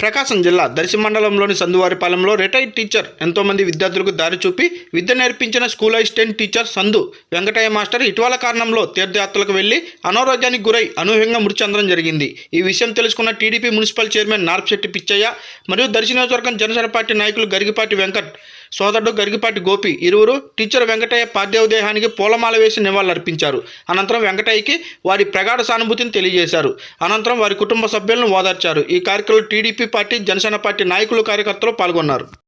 ప్రకాశం జిల్లా దర్శి మండలంలోని సందువారిపాలెంలో retired teacher ఎంతోమంది విద్యార్థులకు దారి చూపి విద్య నేర్పించిన స్కూల్ అసిస్టెంట్ టీచర్ సందు వెంకటయ్య మాస్టర్ ఇటీవల కారణంలో తీర్థయాత్రలకు వెళ్ళి అనారోగ్యానికి గురై అనూహ్యంగా మృతి చెందడం జరిగింది. ఈ విషయం తెలుసుకున్న TDP municipal chairman Narpasetti Pichaiah మరియు దర్శి నియోజకవర్గం జనసేన పార్టీ నాయకులు గరిగిపాటి వెంకట్ సోదరుడు గరిగిపాటి గోపి ఇరువురు టీచర్ వెంకటయ్య పార్థివ దేహానికి పూలమాల వేసి నివాళులర్పించారు. అనంతరం వెంకటయ్యకి వారి ప్రగాఢ సానుభూతిని తెలియజేశారు. అనంతరం వారి కుటుంబ సభ్యులను ఓదార్చారు. ఈ కార్యక్రమంలో టీడీపీ పార్టీ జనసేన పార్టీ నాయకులు కార్యకర్తలు పాల్గొన్నారు.